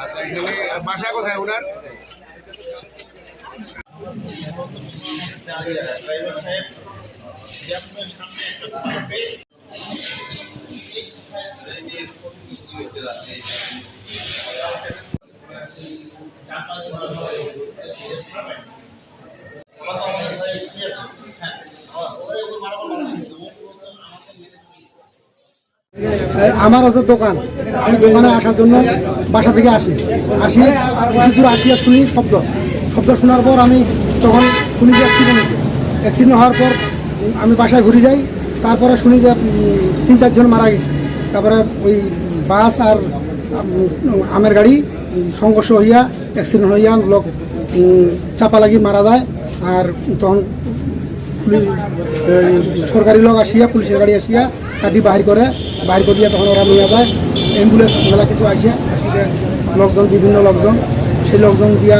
আচ্ছা এখানে বাসা কোথায় ওনার আমার হচ্ছে দোকান। আমি দোকানে আসার জন্য বাসা থেকে আসি। আসি কিছু দূর আসি আর শুনি শব্দ। শব্দ শোনার পর আমি তখন শুনি যে অ্যাক্সিডেন্ট হয়েছে। অ্যাক্সিডেন্ট হওয়ার পর আমি বাসায় ঘুরে যাই। তারপরে শুনি যে তিন চারজন মারা গেছে। তারপরে ওই বাস আর আমের গাড়ি সংঘর্ষ হইয়া অ্যাক্সিডেন্ট হইয়া লোক চাপা লাগি মারা যায় আর তখন সরকারি লোক আসিয়া, পুলিশের গাড়ি আসিয়া কাটি বাহির করে, বাহির করিয়া তখন ওরা নিয়ে যায়। অ্যাম্বুলেন্স মেলা কিছু আসিয়া লোকজন, বিভিন্ন লোকজন, সেই লোকজন দিয়া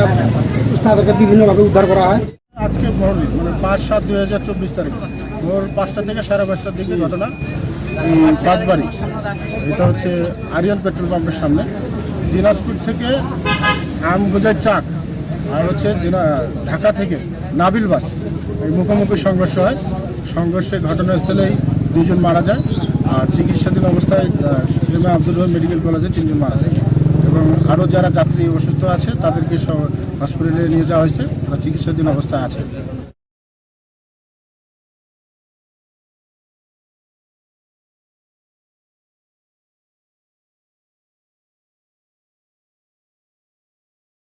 তাদেরকে বিভিন্নভাবে উদ্ধার করা হয়। আজকে মর্নিং মানে পাঁচ সাত দুই হাজার চব্বিশ তারিখ, ভোর পাঁচটা থেকে সাড়ে পাঁচটার দিকে ঘটনা পাঁচবাড়ি। এটা হচ্ছে আরিয়ান পেট্রোল পাম্পের সামনে। দিনাজপুর থেকে আমগোজার চাক আর হচ্ছে ঢাকা থেকে নাবিল বাস। এই মুখোমুখি সংঘর্ষ হয়। সংঘর্ষে ঘটনাস্থলেই দুজন মারা যায়, আর চিকিৎসাধীন অবস্থায় শ্রীমা আব্দুর রহিম মেডিকেল কলেজে তিনজন মারা যায়। এবং আরও যারা যাত্রী অসুস্থ আছে, তাদেরকে হসপিটালে নিয়ে যাওয়া হয়েছে তারা চিকিৎসাধীন অবস্থায় আছে।